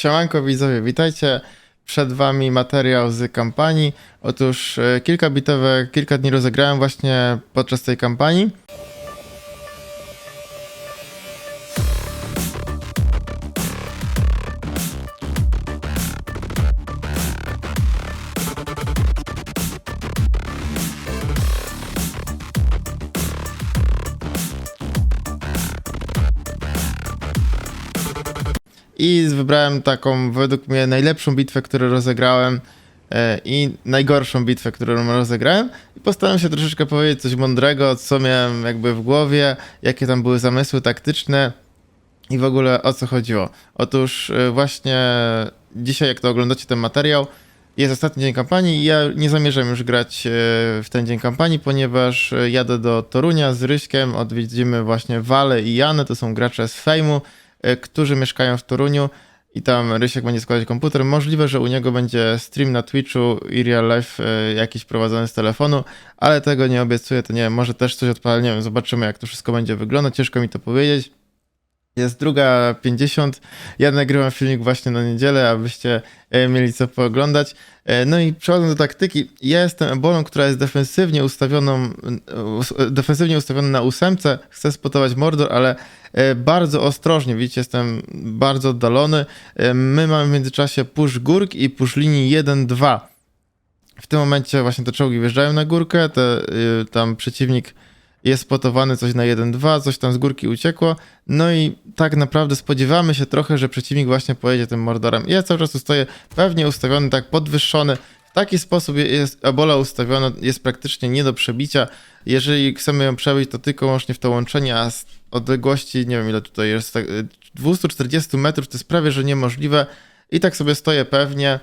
Siemanko widzowie, witajcie. Przed wami materiał z kampanii. Otóż e, kilka bitewek, kilka dni rozegrałem właśnie podczas tej kampanii. I wybrałem taką według mnie najlepszą bitwę, którą rozegrałem e, i najgorszą bitwę, którą rozegrałem. I postaram się troszeczkę powiedzieć coś mądrego, co miałem jakby w głowie, jakie tam były zamysły taktyczne i w ogóle o co chodziło. Otóż e, właśnie dzisiaj, jak to oglądacie ten materiał, jest ostatni dzień kampanii i ja nie zamierzam już grać e, w ten dzień kampanii, ponieważ jadę do Torunia z Ryśkiem, odwiedzimy właśnie Wale i Janę, to są gracze z Fejmu, którzy mieszkają w Toruniu i tam Rysiek będzie składać komputer. Możliwe, że u niego będzie stream na Twitchu i real life e, jakiś prowadzony z telefonu, ale tego nie obiecuję, to nie wiem, może też coś odpalę, nie wiem, zobaczymy jak to wszystko będzie wyglądać, ciężko mi to powiedzieć. Jest druga 50. Ja nagrywam filmik właśnie na niedzielę, abyście e, mieli co pooglądać. E, No i przechodząc do taktyki, ja jestem ebolą, która jest defensywnie ustawioną, e, defensywnie ustawiona na ósemce. Chcę spotować Mordor, ale bardzo ostrożnie. Widzicie, jestem bardzo oddalony. My mamy w międzyczasie push górk i push linii 1-2. W tym momencie właśnie te czołgi wjeżdżają na górkę, te, y, tam przeciwnik jest spotowany coś na 1-2, coś tam z górki uciekło. No i tak naprawdę spodziewamy się trochę, że przeciwnik właśnie pojedzie tym Mordorem. Ja cały czas stoję pewnie ustawiony, tak podwyższony. W taki sposób jest Ebola ustawiona, jest praktycznie nie do przebicia. Jeżeli chcemy ją przebić, to tylko łącznie w to łączenie, a z odległości, nie wiem ile tutaj jest, tak, y, 240 metrów to jest prawie, że niemożliwe. I tak sobie stoję pewnie.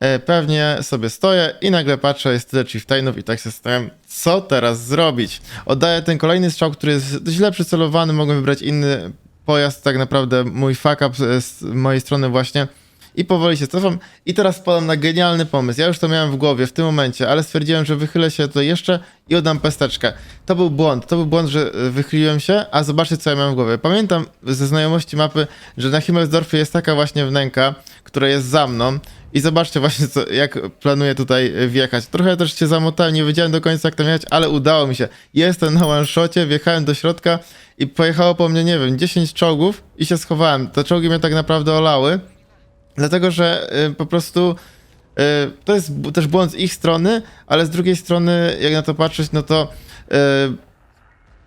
E, Pewnie sobie stoję i nagle patrzę, jest tyle chieftainów i tak się zastanawiam, co teraz zrobić. Oddaję ten kolejny strzał, który jest źle przycelowany, mogłem wybrać inny pojazd, tak naprawdę mój fuck up z mojej strony właśnie. I powoli się cofam i teraz podam na genialny pomysł. Ja już to miałem w głowie w tym momencie, ale stwierdziłem, że wychylę się tutaj jeszcze i oddam pesteczkę. To był błąd, to był błąd, że e, wychyliłem się, a zobaczcie co ja miałem w głowie. Pamiętam ze znajomości mapy, że na Himmelsdorfie jest taka właśnie wnęka, która jest za mną i zobaczcie właśnie, co, jak planuję tutaj wjechać. Trochę też się zamotałem, nie wiedziałem do końca, jak tam jechać, ale udało mi się. Jestem na one-shocie, wjechałem do środka i pojechało po mnie, nie wiem, 10 czołgów i się schowałem. Te czołgi mnie tak naprawdę olały, dlatego że y, po prostu y, to jest też błąd z ich strony, ale z drugiej strony, jak na to patrzeć, no to y,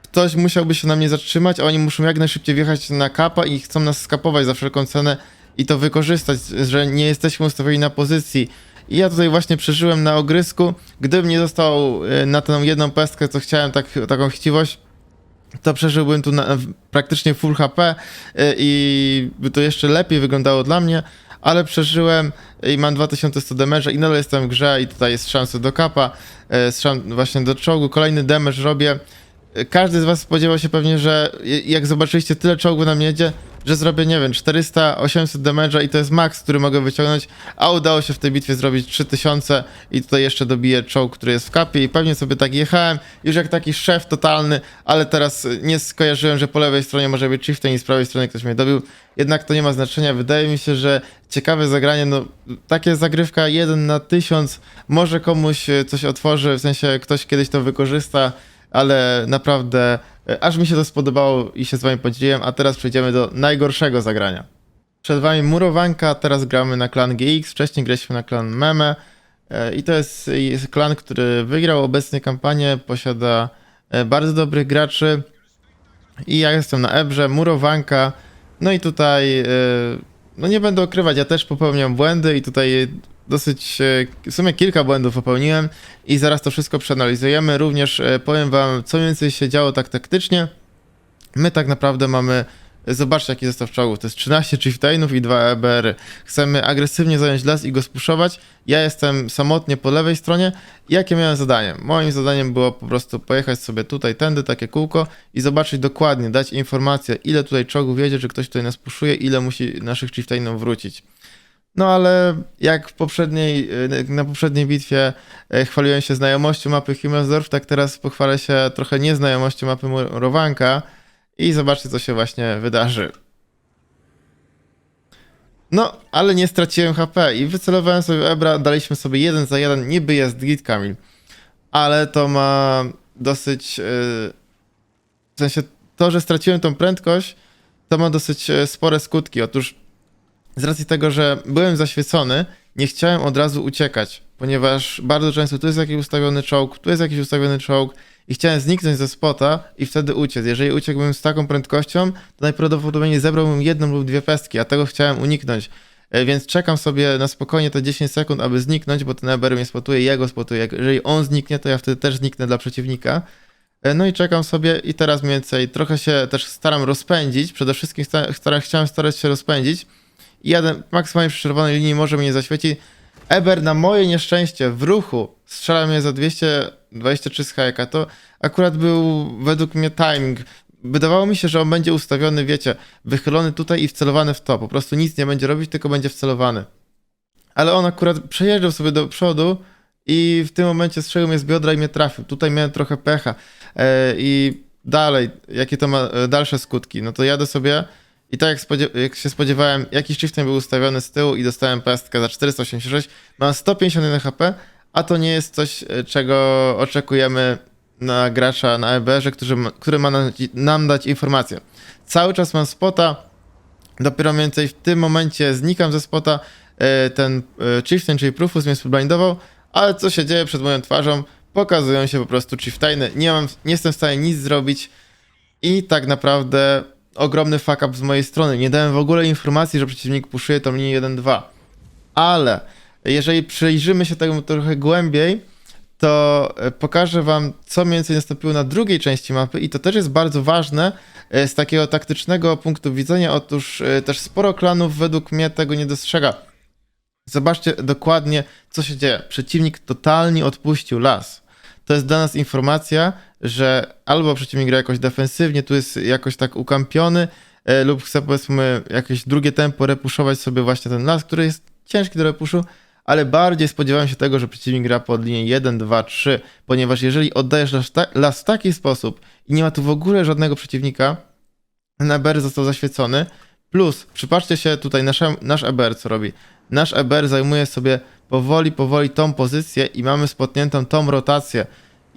ktoś musiałby się na mnie zatrzymać, a oni muszą jak najszybciej wjechać na kapa i chcą nas skapować za wszelką cenę i to wykorzystać, że nie jesteśmy ustawieni na pozycji. I ja tutaj właśnie przeżyłem na ogrysku. Gdybym nie został y, na tę jedną pestkę, co chciałem, tak, taką chciwość, to przeżyłbym tu na, praktycznie full HP y, i by to jeszcze lepiej wyglądało dla mnie, ale przeżyłem i mam 2100 damage'a i nadal jestem w grze i tutaj jest szansa do kapa, strzał właśnie do czołgu, kolejny damage robię. Każdy z was spodziewał się pewnie, że jak zobaczyliście tyle czołgu na mnie jedzie, że zrobię, nie wiem, 400-800 damage'a i to jest max, który mogę wyciągnąć, a udało się w tej bitwie zrobić 3000 i tutaj jeszcze dobiję czołg, który jest w kapie i pewnie sobie tak jechałem, już jak taki szef totalny, ale teraz nie skojarzyłem, że po lewej stronie może być chieftain i z prawej strony ktoś mnie dobił, jednak to nie ma znaczenia, wydaje mi się, że ciekawe zagranie, no takie zagrywka 1 na 1000 może komuś coś otworzy, w sensie ktoś kiedyś to wykorzysta, ale naprawdę aż mi się to spodobało i się z wami podzieliłem, a teraz przejdziemy do najgorszego zagrania. Przed wami murowanka, teraz gramy na klan GX, wcześniej graliśmy na klan Meme e, i to jest, jest klan, który wygrał obecnie kampanię, posiada e, bardzo dobrych graczy i ja jestem na Ebrze, murowanka, no i tutaj, e, no nie będę ukrywać, ja też popełniam błędy i tutaj dosyć, e, w sumie kilka błędów popełniłem i zaraz to wszystko przeanalizujemy. Również e, powiem wam, co więcej się działo tak taktycznie. My tak naprawdę mamy, zobaczcie jaki zestaw czołgów, to jest 13 chieftainów i 2 EBR. Chcemy agresywnie zająć las i go spuszować. Ja jestem samotnie po lewej stronie. Jakie miałem zadanie? Moim zadaniem było po prostu pojechać sobie tutaj, tędy, takie kółko i zobaczyć dokładnie, dać informację, ile tutaj czołgów jedzie, czy ktoś tutaj nas puszuje, ile musi naszych chieftainów wrócić. No ale jak w poprzedniej, y, na poprzedniej bitwie e, chwaliłem się znajomością mapy Himmelsdorf, tak teraz pochwalę się trochę nieznajomością mapy Murowanka i zobaczcie, co się właśnie wydarzy. No, ale nie straciłem HP i wycelowałem sobie Ebra, daliśmy sobie jeden za jeden, niby jest git Kamil. Ale to ma dosyć... Yy, w sensie to, że straciłem tą prędkość, to ma dosyć spore skutki. Otóż z racji tego, że byłem zaświecony, nie chciałem od razu uciekać, ponieważ bardzo często tu jest jakiś ustawiony czołg, tu jest jakiś ustawiony czołg i chciałem zniknąć ze spota i wtedy uciec. Jeżeli uciekłbym z taką prędkością, to najprawdopodobniej zebrałbym jedną lub dwie pestki, a tego chciałem uniknąć. E, Więc czekam sobie na spokojnie te 10 sekund, aby zniknąć, bo ten Eber mnie spotuje, ja go spotuję. Jeżeli on zniknie, to ja wtedy też zniknę dla przeciwnika. E, No i czekam sobie i teraz mniej więcej trochę się też staram rozpędzić. Przede wszystkim sta- staram, chciałem starać się rozpędzić. Jadę maksymalnie przy czerwonej linii, może mnie zaświeci. Eber na moje nieszczęście w ruchu strzela mnie za 223 z hajka. To akurat był według mnie timing. Wydawało mi się, że on będzie ustawiony, wiecie, wychylony tutaj i wcelowany w to. Po prostu nic nie będzie robić, tylko będzie wcelowany. Ale on akurat przejeżdżał sobie do przodu i w tym momencie strzelił mnie z biodra i mnie trafił. Tutaj miałem trochę pecha. E, I dalej, jakie to ma e, dalsze skutki? No to jadę sobie i tak jak, spodziew- jak się spodziewałem, jakiś chieftain był ustawiony z tyłu i dostałem pestkę za 486. Mam 151 HP, a to nie jest coś, e, czego oczekujemy na gracza na EBR-ze, który ma, który ma nam, nam dać informację. Cały czas mam spota, dopiero mniej więcej w tym momencie znikam ze spota, e, ten e, chieftain, czyli Profus mnie spblindował, ale co się dzieje przed moją twarzą? Pokazują się po prostu chieftainy, nie, mam, nie jestem w stanie nic zrobić i tak naprawdę ogromny fuck up z mojej strony. Nie dałem w ogóle informacji, że przeciwnik puszuje tą linię 1-2. Ale jeżeli przyjrzymy się temu trochę głębiej, to e, pokażę wam, co mniej więcej nastąpiło na drugiej części mapy i to też jest bardzo ważne e, z takiego taktycznego punktu widzenia. Otóż e, też sporo klanów według mnie tego nie dostrzega. Zobaczcie dokładnie, co się dzieje. Przeciwnik totalnie odpuścił las. To jest dla nas informacja, że albo przeciwnik gra jakoś defensywnie, tu jest jakoś tak ukampiony, e, lub chce powiedzmy jakieś drugie tempo repuszować sobie właśnie ten las, który jest ciężki do repuszu, ale bardziej spodziewałem się tego, że przeciwnik gra pod linię 1, 2, 3, ponieważ jeżeli oddajesz las, ta- las w taki sposób i nie ma tu w ogóle żadnego przeciwnika, ten EBR został zaświecony, plus przypatrzcie się tutaj nasz, nasz EBR co robi. Nasz EBR zajmuje sobie powoli, powoli tą pozycję i mamy spotniętą tą rotację.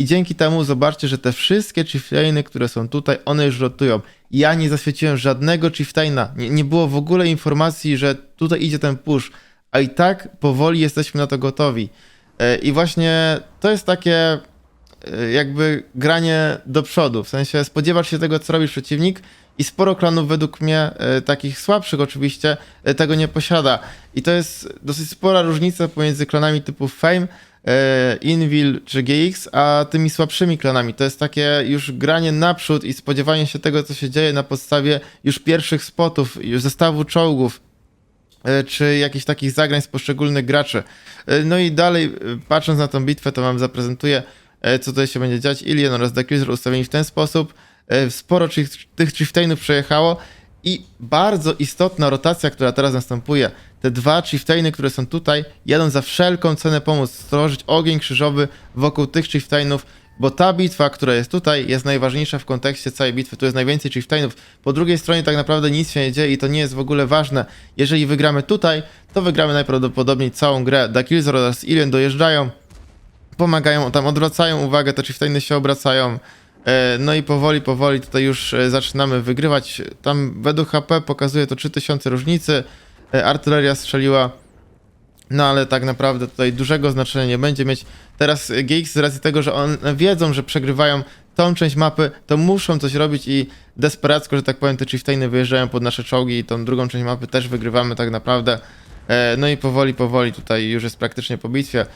I dzięki temu zobaczcie, że te wszystkie chieftainy, które są tutaj, one już rotują. Ja nie zaświeciłem żadnego chieftaina. Nie, nie było w ogóle informacji, że tutaj idzie ten push. A i tak powoli jesteśmy na to gotowi. E, I właśnie to jest takie e, jakby granie do przodu. W sensie spodziewasz się tego, co robi przeciwnik i sporo klanów według mnie, e, takich słabszych oczywiście, tego nie posiada. I to jest dosyć spora różnica pomiędzy klanami typu Fame, Invil czy GX, a tymi słabszymi klanami. To jest takie już granie naprzód i spodziewanie się tego, co się dzieje na podstawie już pierwszych spotów, już zestawu czołgów, e, czy jakichś takich zagrań z poszczególnych graczy. E, No i dalej, e, patrząc na tą bitwę, to wam zaprezentuję, e, co tutaj się będzie dziać. Ilien oraz Decreaser ustawieni w ten sposób. E, Sporo tych chieftainów przejechało i bardzo istotna rotacja, która teraz następuje. Te dwa chieftainy, które są tutaj, jadą za wszelką cenę pomóc stworzyć ogień krzyżowy wokół tych chieftainów, bo ta bitwa, która jest tutaj, jest najważniejsza w kontekście całej bitwy. Tu jest najwięcej chieftainów. Po drugiej stronie tak naprawdę nic się nie dzieje i to nie jest w ogóle ważne. Jeżeli wygramy tutaj, to wygramy najprawdopodobniej całą grę. Dakilzor oraz Ilien dojeżdżają, pomagają, tam odwracają uwagę, te chieftainy się obracają. E, No i powoli, powoli tutaj już e, zaczynamy wygrywać. Tam według HP pokazuje to 3000 różnicy. E, Artyleria strzeliła, no ale tak naprawdę tutaj dużego znaczenia nie będzie mieć. Teraz GX z racji tego, że one wiedzą, że przegrywają tą część mapy, to muszą coś robić i desperacko, że tak powiem, te chieftainy wyjeżdżają pod nasze czołgi i tą drugą część mapy też wygrywamy tak naprawdę. No i powoli, powoli tutaj już jest praktycznie po bitwie.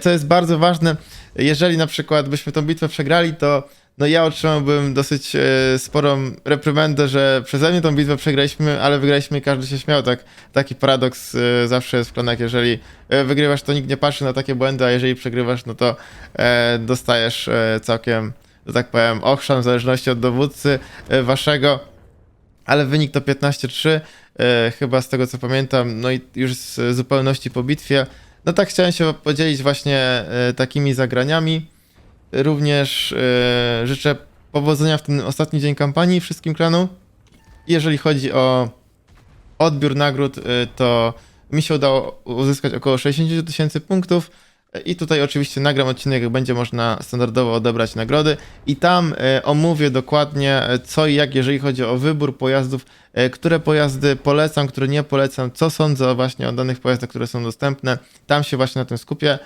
Co jest bardzo ważne, jeżeli na przykład byśmy tą bitwę przegrali, to no ja otrzymałbym dosyć e, sporą reprymendę, że przeze mnie tą bitwę przegraliśmy, ale wygraliśmy i każdy się śmiał. Tak, taki paradoks e, zawsze jest w planach, jeżeli e, wygrywasz, to nikt nie patrzy na takie błędy, a jeżeli przegrywasz, no to e, dostajesz e, całkiem, że tak powiem, ochrzan w zależności od dowódcy e, waszego ale wynik to 15-3, e, chyba z tego co pamiętam, no i już z zupełności po bitwie. No tak chciałem się podzielić właśnie e, takimi zagraniami. Również e, życzę powodzenia w ten ostatni dzień kampanii wszystkim klanom. Jeżeli chodzi o odbiór nagród, y, to mi się udało uzyskać około 60 tysięcy punktów. I tutaj oczywiście nagram odcinek, jak będzie można standardowo odebrać nagrody. I tam y, omówię dokładnie y, co i jak, jeżeli chodzi o wybór pojazdów, y, które pojazdy polecam, które nie polecam, co sądzę właśnie o danych pojazdach, które są dostępne. Tam się właśnie na tym skupię.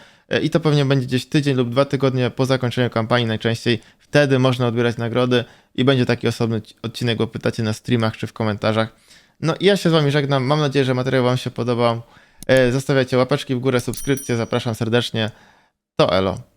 I to pewnie będzie gdzieś tydzień lub dwa tygodnie po zakończeniu kampanii najczęściej. Wtedy można odbierać nagrody i będzie taki osobny ci- odcinek, bo pytacie na streamach czy w komentarzach. No i ja się z wami żegnam. Mam nadzieję, że materiał wam się podobał. E, Zostawiajcie łapeczki w górę, subskrypcje. Zapraszam serdecznie. To elo.